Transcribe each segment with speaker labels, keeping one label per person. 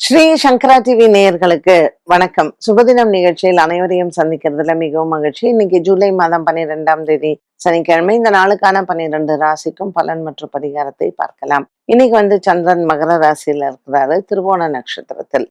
Speaker 1: ஸ்ரீ சங்கரா TV நேயர்களுக்கு வணக்கம். சுபதினம் நிகழ்ச்சியில் அனைவரையும் சந்திக்கிறதுல மிகவும் மகிழ்ச்சி. இன்னைக்கு ஜூலை மாதம் பன்னிரெண்டாம் தேதி சனிக்கிழமை. இந்த நாளுக்கான பன்னிரெண்டு ராசிக்கும் பலன் மற்றும் பரிகாரத்தை பார்க்கலாம். இன்னைக்கு வந்து சந்திரன் மகர ராசியில இருக்கிறாரு. திருவோண நட்சத்திரத்தில்.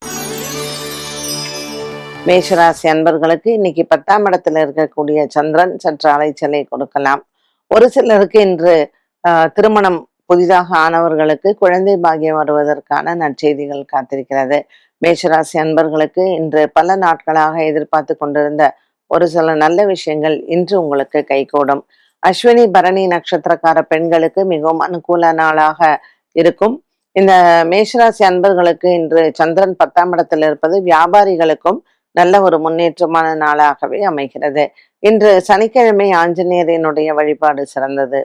Speaker 1: மேஷராசி அன்பர்களுக்கு இன்னைக்கு பத்தாம் இடத்துல இருக்கக்கூடிய சந்திரன் சற்று அலைச்சலை கொடுக்கலாம். ஒரு சிலருக்கு இன்று ஆஹ், திருமணம் புதிதாக ஆனவர்களுக்கு குழந்தை பாகியம் வருவதற்கான நற்செய்திகள் காத்திருக்கிறது. மேஷராசி அன்பர்களுக்கு இன்று பல நாட்களாக எதிர்பார்த்து கொண்டிருந்த ஒரு சில நல்ல விஷயங்கள் இன்று உங்களுக்கு கைகூடும். அஸ்வினி பரணி நட்சத்திரக்கார பெண்களுக்கு மிகவும் அனுகூல நாளாக இருக்கும். இந்த மேஷராசி அன்பர்களுக்கு இன்று சந்திரன் பத்தாம் இடத்தில் இருப்பது வியாபாரிகளுக்கும் நல்ல ஒரு முன்னேற்றமான நாளாகவே அமைகிறது. இன்று சனிக்கிழமை ஆஞ்சநேயரினுடைய வழிபாடு சிறந்தது.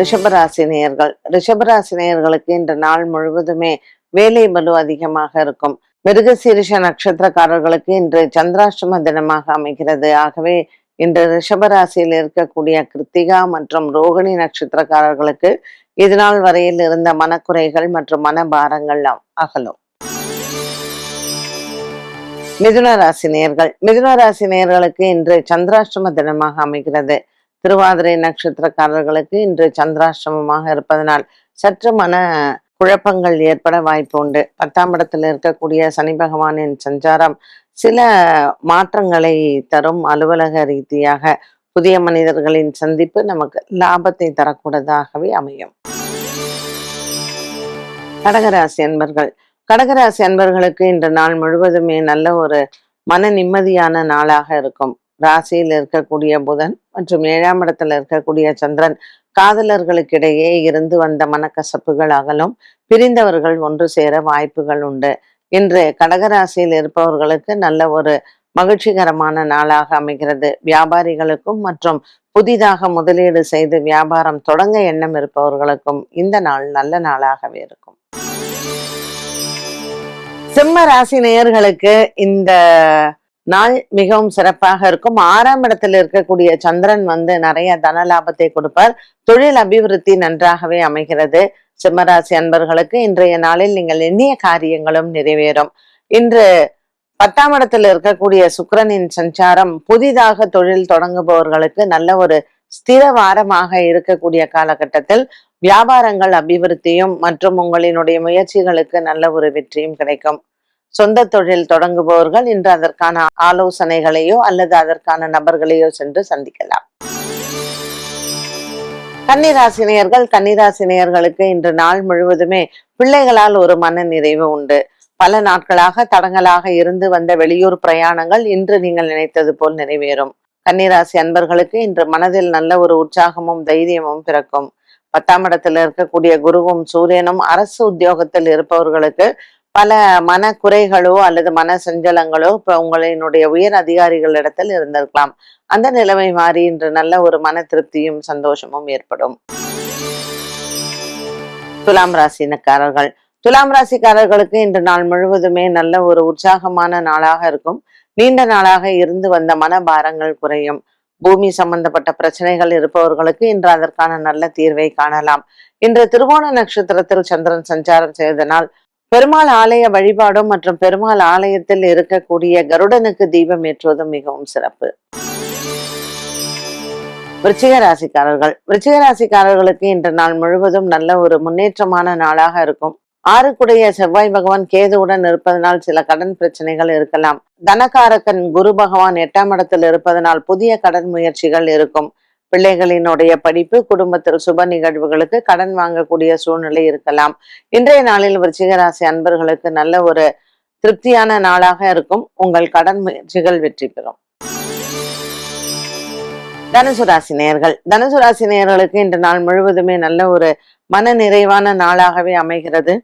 Speaker 1: ரிஷபராசினியர்கள் ரிஷபராசினியர்களுக்கு இன்று நாள் முழுவதுமே வேலை பலு அதிகமாக இருக்கும். மிருகசீரிஷ நட்சத்திரக்காரர்களுக்கு இன்று சந்திராஷ்டம தினமாக அமைகிறது. ஆகவே இன்று ரிஷபராசியில் இருக்கக்கூடிய கிருத்திகா மற்றும் ரோகிணி நட்சத்திரக்காரர்களுக்கு இதுநாள் வரையில் இருந்த மனக்குறைகள் மற்றும் மனபாரங்கள் அகலும். மிதுன ராசி நேயர்கள். மிதுன ராசி இன்று சந்திராஷ்டம தினமாக அமைகிறது. திருவாதிரை நட்சத்திரக்காரர்களுக்கு இன்று சந்திராஷ்டமமாக இருப்பதனால் சற்று மன குழப்பங்கள் ஏற்பட வாய்ப்பு உண்டு. பத்தாம் இடத்தில் இருக்கக்கூடிய சனி பகவானின் சஞ்சாரம் சில மாற்றங்களை தரும் அலுவலக ரீதியாக புதிய மனிதர்களின் சந்திப்பு நமக்கு லாபத்தை தரக்கூடதாகவே அமையும். கடகராசி அன்பர்கள். கடகராசி அன்பர்களுக்கு இன்று நாள் முழுவதுமே நல்ல ஒரு மன நிம்மதியான நாளாக இருக்கும். ராசியில் இருக்கக்கூடிய புதன் மற்றும் ஏழாம் இடத்துல இருக்கக்கூடிய சந்திரன் காதலர்களுக்கிடையே இருந்து வந்த மனக்கசப்புகள் அகலும் பிரிந்தவர்கள் ஒன்று சேர வாய்ப்புகள் உண்டு. இன்று கடகராசியில் இருப்பவர்களுக்கு நல்ல ஒரு மகிழ்ச்சிகரமான நாளாக அமைகிறது. வியாபாரிகளுக்கும் மற்றும் புதிதாக முதலீடு செய்து வியாபாரம் தொடங்க எண்ணம் இருப்பவர்களுக்கும் இந்த நாள் நல்ல நாளாகவே இருக்கும். சிம்ம ராசி நேயர்களுக்கு இந்த நாள் மிகவும் சிறப்பாக இருக்கும். ஆறாம் இடத்தில் இருக்கக்கூடிய சந்திரன் வந்து நிறைய தன லாபத்தை கொடுப்பார். தொழில் அபிவிருத்தி நன்றாகவே அமைகிறது. சிம்மராசி அன்பர்களுக்கு இன்றைய நாளில் நீங்கள் எண்ணிய காரியங்களும் நிறைவேறும். இன்று பத்தாம் இடத்தில் இருக்கக்கூடிய சுக்கரனின் சஞ்சாரம் புதிதாக தொழில் தொடங்குபவர்களுக்கு நல்ல ஒரு ஸ்திர வாரமாக இருக்கக்கூடிய காலகட்டத்தில் வியாபாரங்கள் அபிவிருத்தியும் மற்றும் உங்களினுடைய முயற்சிகளுக்கு நல்ல ஒரு வெற்றியும் கிடைக்கும். சொந்த தொழில் தொடங்குபவர்கள் இன்று அதற்கான ஆலோசனைகளையோ அல்லது அதற்கான நபர்களையோ சென்று சந்திக்கலாம். கன்னிராசினியர்கள் கன்னிராசினியர்களுக்கு இன்று நாள் முழுவதுமே பிள்ளைகளால் ஒரு மன நிறைவு உண்டு. பல நாட்களாக தடங்கலாக இருந்து வந்த வெளியூர் பிரயாணங்கள் இன்று நீங்கள் நினைத்தது போல் நிறைவேறும். கன்னிராசி அன்பர்களுக்கு இன்று மனதில் நல்ல ஒரு உற்சாகமும் தைரியமும் பிறக்கும். பத்தாம் இடத்தில் இருக்கக்கூடிய குருவும் சூரியனும் அரசு உத்தியோகத்தில் இருப்பவர்களுக்கு பல மன குறைகளோ அல்லது மன சஞ்சலங்களோ இப்ப உங்களினுடைய உயர் அதிகாரிகளிடத்தில் இருந்திருக்கலாம். அந்த நிலைமை மாறி இன்று நல்ல ஒரு மன திருப்தியும் சந்தோஷமும் ஏற்படும். துலாம் ராசினக்காரர்கள் துலாம் ராசிக்காரர்களுக்கு இன்று நாள் முழுவதுமே நல்ல ஒரு உற்சாகமான நாளாக இருக்கும். நீண்ட நாளாக இருந்து வந்த மன பாரங்கள் குறையும். பூமி சம்பந்தப்பட்ட பிரச்சனைகள் இருப்பவர்களுக்கு இன்று அதற்கான நல்ல தீர்வை காணலாம். இன்று திருவோண நட்சத்திரத்தில் சந்திரன் சஞ்சாரம் செய்தனால் பெருமாள் ஆலய வழிபாடும் மற்றும் பெருமாள் ஆலயத்தில் இருக்கக்கூடிய கருடனுக்கு தீபம் ஏற்றுவதும் மிகவும் சிறப்பு. விருச்சிக ராசிக்காரர்கள். விருச்சிக ராசிக்காரர்களுக்கு இன்று நாள் முழுவதும் நல்ல ஒரு முன்னேற்றமான நாளாக இருக்கும். ஆறுக்குடைய செவ்வாய் பகவான் கேதுவுடன் இருப்பதனால் சில கடன் பிரச்சனைகள் இருக்கலாம். தனகாரகன் குரு பகவான் எட்டாம் இடத்தில் இருப்பதனால் புதிய கடன் முயற்சிகள் இருக்கும். பிள்ளைகளினுடைய படிப்பு குடும்பத்தில் சுப நிகழ்வுகளுக்கு கடன் வாங்கக்கூடிய சூழ்நிலை இருக்கலாம். இன்றைய நாளில் விருச்சிகராசி அன்பர்களுக்கு நல்ல ஒரு திருப்தியான நாளாக இருக்கும். உங்கள் கடன் முயற்சிகள் வெற்றி பெறும். தனுசு ராசி நேயர்கள். தனுசு ராசி இன்று நாள் முழுவதுமே நல்ல ஒரு மன நிறைவான நாளாகவே அமைகிறது.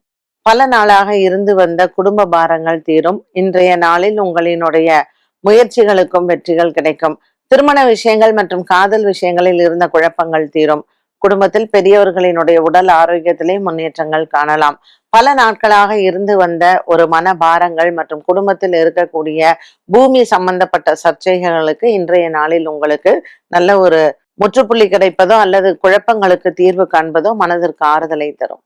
Speaker 1: பல நாளாக இருந்து வந்த குடும்ப பாரங்கள் தீரும். இன்றைய நாளில் உங்களினுடைய முயற்சிகளுக்கும் வெற்றிகள் கிடைக்கும். திருமண விஷயங்கள் மற்றும் காதல் விஷயங்களில் இருந்த குழப்பங்கள் தீரும். குடும்பத்தில் பெரியவர்களினுடைய உடல் ஆரோக்கியத்திலே முன்னேற்றங்கள் காணலாம். பல நாட்களாக இருந்து வந்த ஒரு மன பாரங்கள் மற்றும் குடும்பத்தில் இருக்கக்கூடிய பூமி சம்பந்தப்பட்ட சர்ச்சைகளுக்கு இன்றைய நாளில் உங்களுக்கு நல்ல ஒரு முற்றுப்புள்ளி கிடைப்பதோ அல்லது குழப்பங்களுக்கு தீர்வு காண்பதோ மனதிற்கு ஆறுதலை தரும்.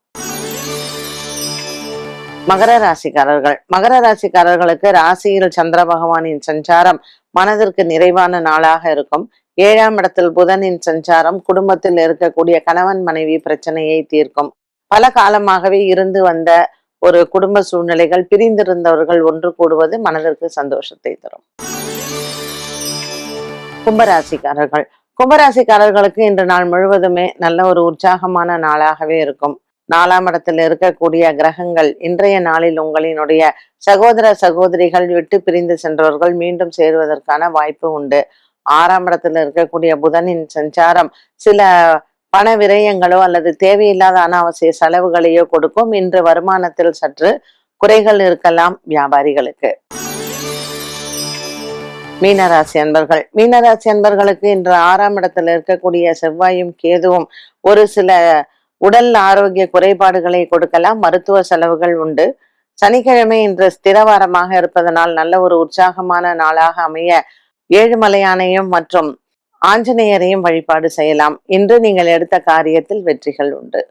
Speaker 1: மகர ராசிக்காரர்கள். மகர ராசிக்காரர்களுக்கு ராசியில் சந்திர பகவானின் சஞ்சாரம் மனதிற்கு நிறைவான நாளாக இருக்கும். ஏழாம் இடத்தில் புதனின் சஞ்சாரம் குடும்பத்தில் இருக்கக்கூடிய கணவன் மனைவி பிரச்சனையை தீர்க்கும். பல காலமாகவே இருந்து வந்த ஒரு குடும்ப சூழ்நிலைகள் பிரிந்திருந்தவர்கள் ஒன்று கூடுவது மனதிற்கு சந்தோஷத்தை தரும். கும்பராசிக்காரர்கள். கும்பராசிக்காரர்களுக்கு இன்று நாள் முழுவதுமே நல்ல ஒரு உற்சாகமான நாளாகவே இருக்கும். நாலாம் இடத்தில் இருக்கக்கூடிய கிரகங்கள் இன்றைய நாளில் உங்களினுடைய சகோதர சகோதரிகள் விட்டு பிரிந்து சென்றவர்கள் மீண்டும் சேருவதற்கான வாய்ப்பு உண்டு. ஆறாம் இடத்துல இருக்கக்கூடிய புதனின் சஞ்சாரம் சில பண விரயங்களோ அல்லது தேவையில்லாத அனாவசிய செலவுகளையோ கொடுக்கும். இன்று வருமானத்தில் சற்று குறைகள் இருக்கலாம் வியாபாரிகளுக்கு. மீனராசி அன்பர்கள் மீனராசி அன்பர்களுக்கு இன்று ஆறாம் இடத்துல இருக்கக்கூடிய செவ்வாயும் கேதுவும் ஒரு சில உடல் ஆரோக்கிய குறைபாடுகளை கொடுக்கலாம். மருத்துவ செலவுகள் உண்டு. சனிக்கிழமை இன்று ஸ்திரவாரமாக இருப்பதனால் நல்ல ஒரு உற்சாகமான நாளாக அமைய ஏழுமலையானையும் மற்றும் ஆஞ்சநேயரையும் வழிபாடு செய்யலாம். இன்று நீங்கள் எடுத்த காரியத்தில் வெற்றிகள் உண்டு.